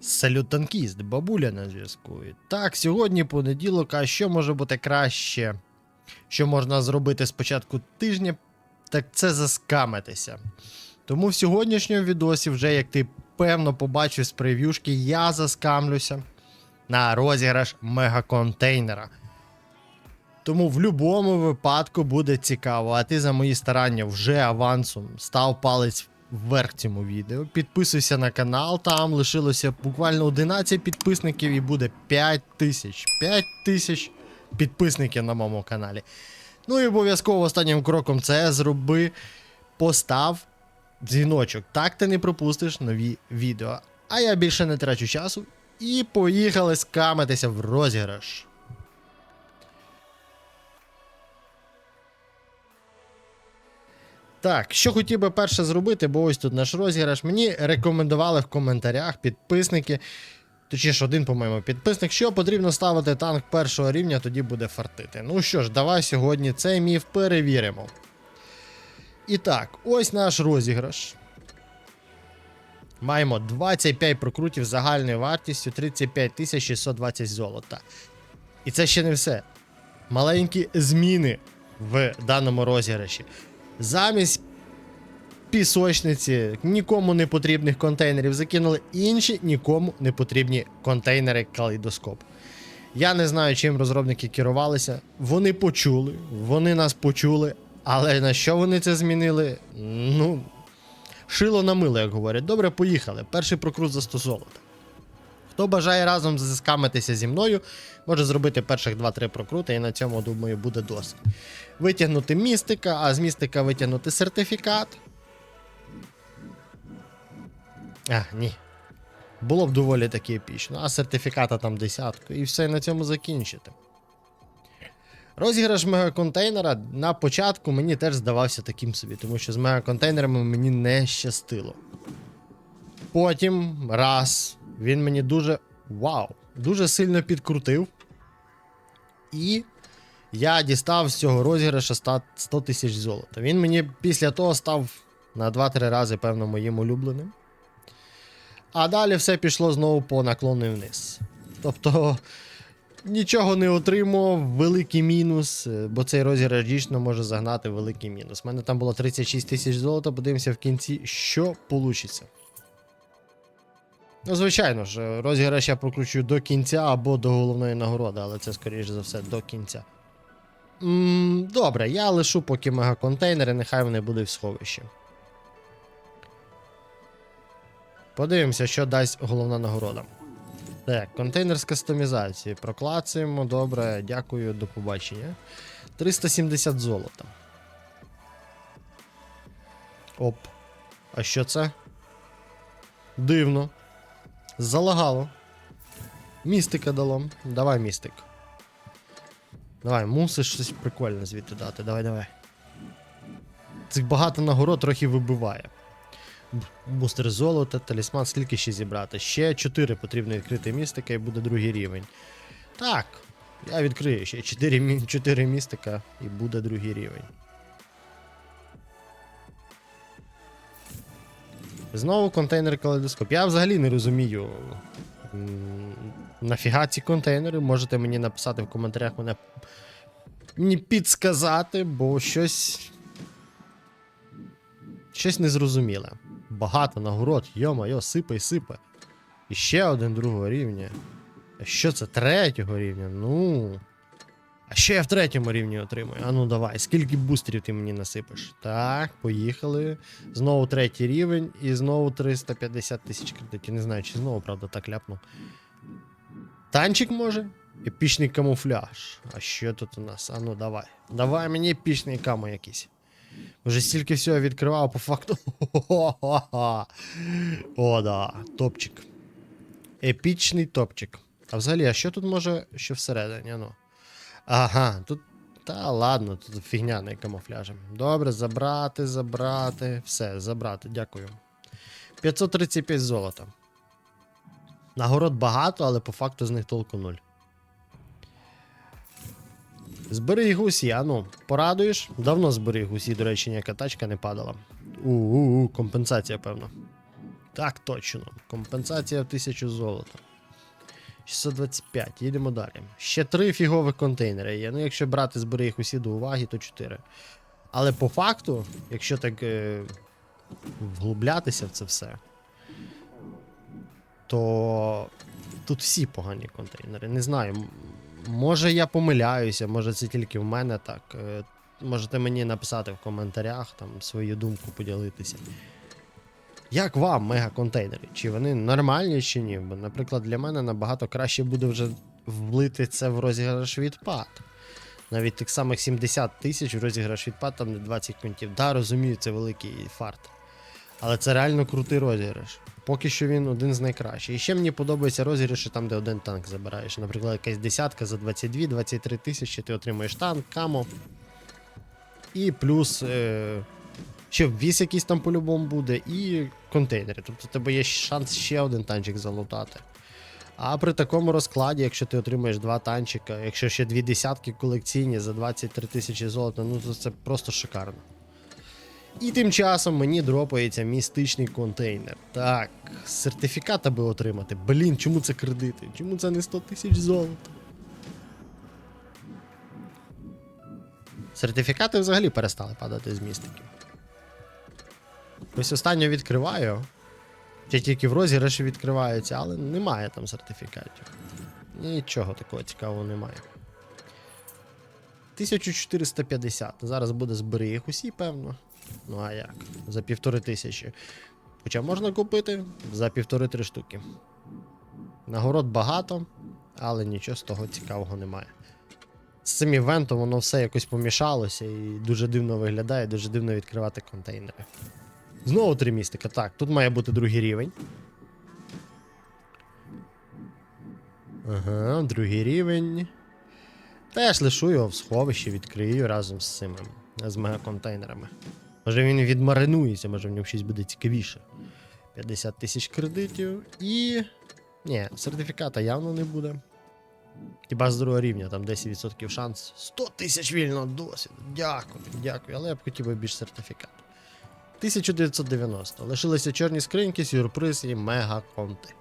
Салют танкіст, бабуля на зв'язку. Так, сьогодні понеділок, а що може бути краще? Що можна зробити з початку тижня, так це заскамитися. Тому в сьогоднішньому відосі, вже як ти певно побачив з прев'юшки, я заскамлюся на розіграш мегаконтейнера. Тому в будь-якому випадку буде цікаво. А ти за мої старання вже авансом став палець вверх цьому відео. Підписуйся на канал, там лишилося буквально 11 підписників і буде 5 тисяч. 5 тисяч підписників на моєму каналі. Ну і обов'язково останнім кроком це зроби, постав дзвіночок. Так ти не пропустиш нові відео. А я більше не трачу часу. І поїхали скамитися в розіграш. Так, що хотів би перше зробити, бо ось тут наш розіграш. Мені рекомендували в коментарях підписники. Точніше, один, по-моєму, підписник, що потрібно ставити танк першого рівня, тоді буде фартити. Ну що ж, давай сьогодні цей міф перевіримо. І так, ось наш розіграш. Маємо 25 прокрутів загальною вартістю 35 620 золота. І це ще не все. Маленькі зміни в даному розіграші. Замість пісочниці нікому не потрібних контейнерів закинули інші нікому не потрібні контейнери калейдоскоп. Я не знаю, чим розробники керувалися. Вони почули, вони нас почули, але на що вони це змінили? Ну, шило на мило, як говорять. Добре, поїхали. Перший прокрут за 100 золота. Хто бажає разом заскамитися зі мною, може зробити перших 2-3 прокрути, і на цьому, думаю, буде досить. Витягнути містика, а з містика витягнути сертифікат. А, ні. Було б доволі таки епічно, а сертифіката там десятку, і все на цьому закінчити. Розіграш мегаконтейнера на початку мені теж здавався таким собі, тому що з мегаконтейнерами мені не щастило. Потім раз, він мені дуже. Вау! Дуже сильно підкрутив. І я дістав з цього розіграша 100 100 тисяч золота. Він мені після того став на 2-3 рази, певно, моїм улюбленим. А далі все пішло знову по наклону вниз. Тобто нічого не отримував, великий мінус, е, бо цей розіграш дійсно може загнати великий мінус. У мене там було 36 тисяч золота, подивимося в кінці, що вийде. Ну, звичайно ж, розіграш я прокручу до кінця або до головної нагороди, але це, скоріш за все, до кінця. м добре, я лишу поки мегаконтейнери, нехай вони будуть в сховищі. Подивимося, що дасть головна нагорода. Так, контейнер з кастомізації. Проклацуємо. Добре, дякую, до побачення. 370 золота. Оп. А що це? Дивно. Залагало. Містика дало. Давай містик. Давай, мусиш щось прикольне звідти дати. Давай, давай. Цих багато нагород трохи вибиває. Бустер золота, талісман, скільки ще зібрати? Ще 4 потрібно відкрити містика і буде другий рівень. Так, я відкрию ще 4, 4 містика і буде другий рівень. Знову контейнер калейдоскоп. Я взагалі не розумію. Нафіга ці контейнери? Можете мені написати в коментарях мене мені підсказати, бо щось. Щось незрозуміле. Багато нагород, йо-моє, сипе і сипе. І ще один другого рівня. А що це третього рівня? Ну. А що я в третьому рівні отримую? А ну давай, скільки бустерів ти мені насипеш? Так, поїхали. Знову третій рівень і знову 350 тисяч кредитів. Не знаю, чи знову, правда, так ляпнув. Танчик може? Епічний камуфляж. А що тут у нас? А ну давай. Давай мені епічний камо якийсь. Вже стільки всього відкривав по факту. О, да, топчик. Епічний топчик. А взагалі, а що тут може що всередині? Ну. Ага, тут. Та ладно, тут фігня не камуфляжем. Добре, забрати, забрати. Все, забрати, дякую. 535 золота. Нагород багато, але по факту з них толку нуль. Збери гусі, а ну, порадуєш? Давно збери гусі, до речі, ніяка тачка не падала. У-у-у, компенсація, певно. Так точно. Компенсація в 1000 золота. 625, їдемо далі. Ще три фігових контейнери є. Ну, якщо брати, збери їх усі до уваги, то 4. Але по факту, якщо так е, вглублятися в це все, то тут всі погані контейнери. Не знаю. Може я помиляюся, може це тільки в мене так. Е, Можете мені написати в коментарях, там свою думку поділитися. Як вам мегаконтейнери? Чи вони нормальні, чи ні? Бо, наприклад, для мене набагато краще буде вже влити це в розіграш відпад. Навіть тих самих 70 тисяч в розіграш відпад, там не 20 контів. Да, розумію, це великий фарт. Але це реально крутий розіграш. Поки що він один з найкращих. І ще мені подобається розіграші там, де один танк забираєш. Наприклад, якась десятка за 22-23 тисячі, ти отримуєш танк, камо. І плюс. Е- ще ввіз якийсь там по-любому буде, і контейнери. Тобто у тебе є шанс ще один танчик залутати. А при такому розкладі, якщо ти отримаєш два танчика, якщо ще дві десятки колекційні за 23 тисячі золота, ну то це просто шикарно. І тим часом мені дропається містичний контейнер. Так, сертифікат аби отримати. Блін, чому це кредити? Чому це не 100 тисяч золота? Сертифікати взагалі перестали падати з містиків. Ось останню відкриваю. Ще тільки в розіграші відкриваються, але немає там сертифікатів. Нічого такого цікавого немає. 1450. Зараз буде збери їх усі, певно. Ну а як? За півтори тисячі. Хоча можна купити за півтори-три штуки. Нагород багато, але нічого з того цікавого немає. З цим івентом воно все якось помішалося і дуже дивно виглядає, дуже дивно відкривати контейнери. Знову три містика. Так, тут має бути другий рівень. Ага, другий рівень. Теж лишу його в сховищі, відкрию разом з цими з мегаконтейнерами. Може він відмаринується, може в ньому щось буде цікавіше. 50 тисяч кредитів і. Ні, сертифіката явно не буде. Хіба з другого рівня, там 10% шанс. 100 тисяч вільного досвіду. Дякую, дякую. Але я б хотів би більш сертифікат. 1990. Лишилися чорні скриньки, сюрприз і мегаконти.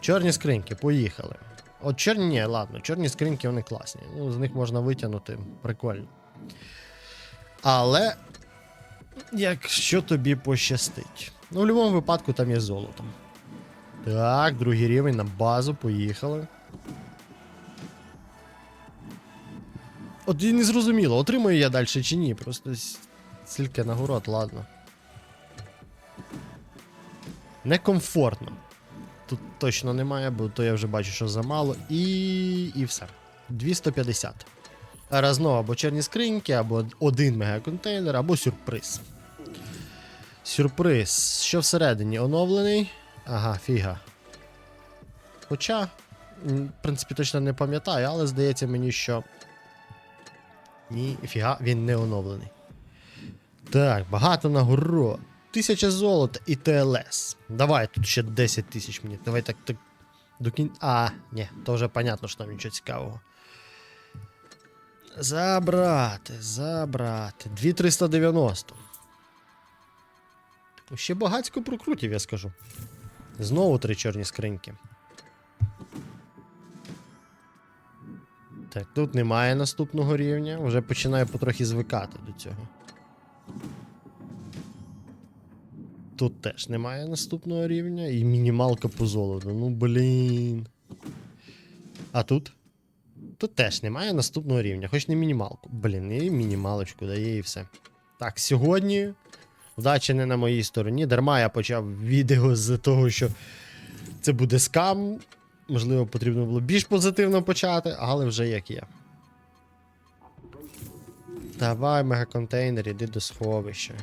Чорні скриньки, поїхали. От чорні, ні, ладно, чорні скриньки вони класні. Ну, з них можна витягнути, прикольно. Але. Якщо тобі пощастить. Ну, в будь-якому випадку там є золото. Так, другий рівень на базу, поїхали. От і не зрозуміло, отримую я далі чи ні. Просто с- стільки нагород, ладно. Некомфортно. Тут точно немає, бо то я вже бачу, що замало. І. і все. 250. Зараз знову або чорні скриньки, або один мегаконтейнер, або сюрприз. Сюрприз. Що всередині? Оновлений? Ага, фіга. Хоча, в принципі, точно не пам'ятаю, але здається мені, що. Ні, фіга, він не оновлений. Так, багато нагород. Тисяча золота і ТЛС. Давай тут ще 10 тисяч мені. Давай так, так до кін... А, ні, то вже понятно, що там нічого цікавого. Забрати, забрати. 2390. Ще багацько прокрутів, я скажу. Знову три чорні скриньки. Так, тут немає наступного рівня. Вже починаю потрохи звикати до цього. Тут теж немає наступного рівня. І мінімалка по золоту. Ну блін. А тут? Тут теж немає наступного рівня, хоч не мінімалку. Блін, і мінімалочку дає і все. Так, сьогодні. Вдача не на моїй стороні. Дарма я почав відео з того, що це буде скам. Можливо, потрібно було більш позитивно почати, але вже як є. Давай, мегаконтейнер, іди до сховища.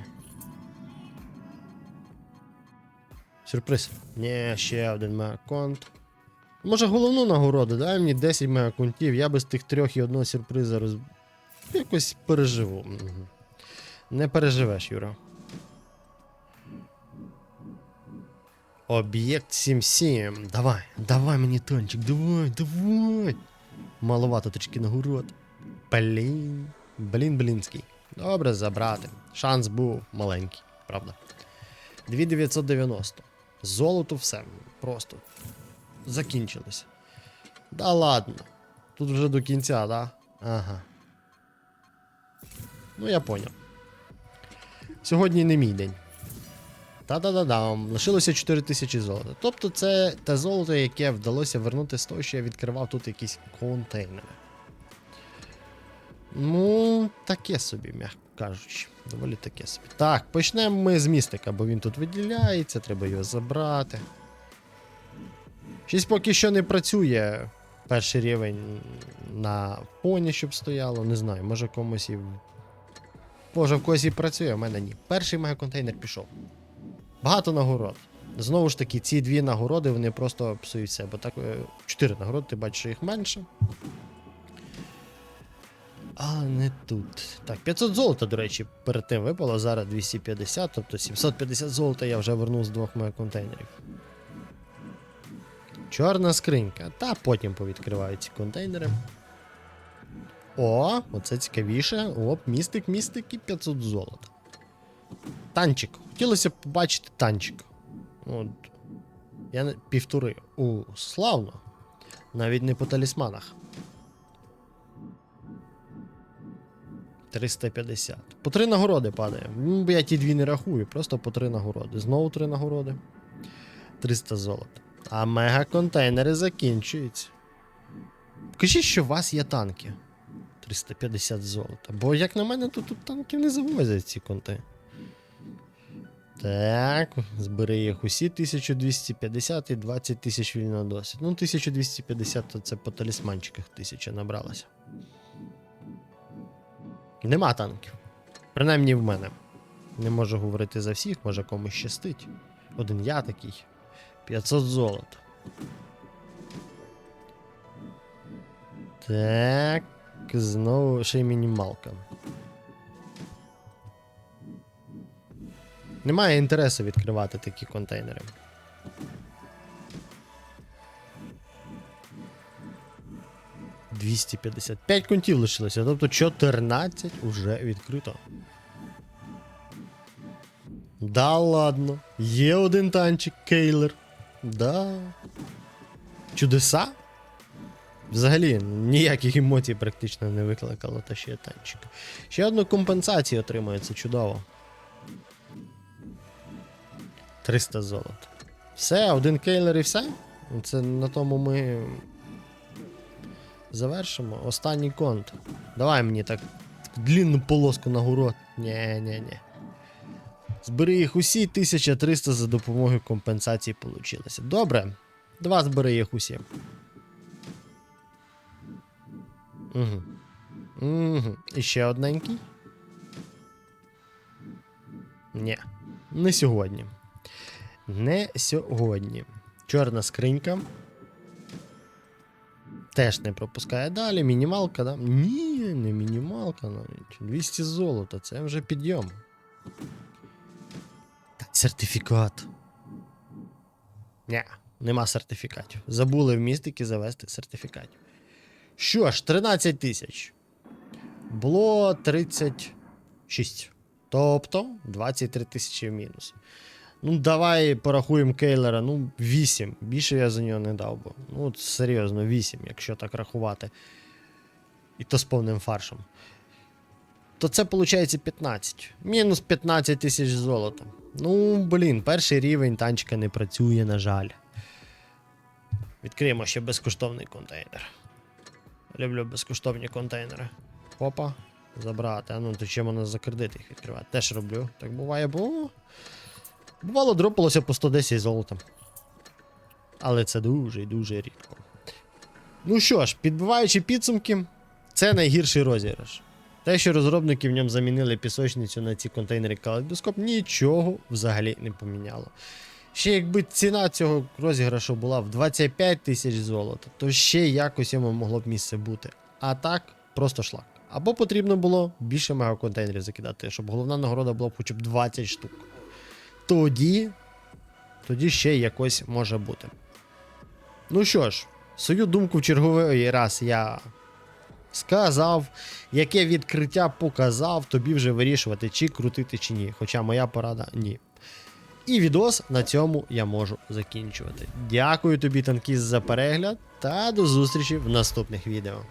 Сюрприз. Ні, ще один мегаконт. Може головну нагороду, дай мені 10 мегаконтів, я без тих трьох і одного сюрприза роз... якось переживу. Не переживеш, Юра. Об'єкт 77. Давай, давай мені тончик, давай, давай. Маловато трішки нагород. Блін. Блін, блінський. Добре, забрати. Шанс був маленький, правда. 2990. Золото все. Просто. Закінчилося. Да ладно. Тут вже до кінця, да? Ага. Ну, я поняв. Сьогодні не мій день. Та-да-да-дам. Лишилося 4000 золота. Тобто це те золото, яке вдалося вернути з того, що я відкривав тут якісь контейнери. Ну, таке собі, м'яко кажучи. Доволі таке собі. Так, почнемо ми з містика, бо він тут виділяється, треба його забрати. Щось поки що не працює перший рівень на поні, щоб стояло. Не знаю, може комусь і. Може, в когось і працює, а в мене ні. Перший мегаконтейнер пішов. Багато нагород. Знову ж таки, ці дві нагороди вони просто псують все, бо так е, чотири нагороди, ти бачиш, їх менше. А не тут. Так, 500 золота, до речі, перед тим випало, зараз 250, тобто 750 золота я вже вернув з двох моїх контейнерів. Чорна скринька. Та потім повідкриваю ці контейнери. О, оце цікавіше. Оп, містик, містик і 500 золота. Танчик. Хотілося б побачити танчик. От. Я півтори. О, славно. Навіть не по талісманах. 350. По три нагороди падає. Ну, я ті дві не рахую, просто по три нагороди. Знову три нагороди. 300 золота. А мега-контейнери закінчуються. Кажіть, що у вас є танки. 350 золота. Бо, як на мене, то тут танків не завозять ці конти. Так, збери їх усі 1250 і 20 тисяч вільного досвіду. Ну, 1250 то це по талісманчиках 1000 набралося. Нема танків. Принаймні в мене. Не можу говорити за всіх, може комусь щастить. Один я такий. 500 золота. Так. Знову ще й мінімалка. Немає інтересу відкривати такі контейнери. Двісті п'ятдесят. П'ять контів лишилося, тобто 14 уже відкрито. Да ладно. Є один танчик, Кейлер. Да. Чудеса? Взагалі, ніяких емоцій практично не викликало, та ще танчик. Ще одну компенсацію отримує, це чудово. 300 золота. Все, один кейлер і все. Це на тому ми завершимо. Останній конт. Давай мені так длінну полоску нагород. Нє, нє, нє. Збери їх усі 1300 за допомогою компенсації получилося. Добре. Два збери їх усі. Угу. Угу. І ще одненький. Ні. Не сьогодні. Не сьогодні. Чорна скринька. Теж не пропускає далі. Мінімалка, да? Ні, не мінімалка навіть. 200 золота, це вже підйом. Сертифікат. Ні, нема сертифікатів. Забули в містики завести сертифікатів. Що ж, 13 тисяч. Було 36. Тобто 23 тисячі в мінус. Ну, давай порахуємо Кейлера. Ну, 8. Більше я за нього не дав би. Ну, от серйозно, 8, якщо так рахувати. І то з повним фаршем. То це виходить 15. Мінус 15 тисяч золота. Ну, блін, перший рівень танчика не працює, на жаль. Відкриємо ще безкоштовний контейнер. Люблю безкоштовні контейнери. Опа, забрати. А ну, то чим можна за кредит їх відкривати? Теж роблю. Так буває, бо. Бувало, дропалося по 110 золота. Але це дуже і дуже рідко. Ну що ж, підбиваючи підсумки, це найгірший розіграш. Те, що розробники в ньому замінили пісочницю на ці контейнери калейдоскоп, нічого взагалі не поміняло. Ще якби ціна цього розіграшу була в 25 тисяч золота, то ще якось йому могло б місце бути. А так, просто шлак. Або потрібно було більше мегаконтейнерів закидати, щоб головна нагорода була б хоча б 20 штук. Тоді. Тоді ще якось може бути. Ну що ж, свою думку в черговий раз я сказав, яке відкриття показав, тобі вже вирішувати, чи крутити, чи ні. Хоча моя порада ні. І відос на цьому я можу закінчувати. Дякую тобі, танкіст, за перегляд та до зустрічі в наступних відео.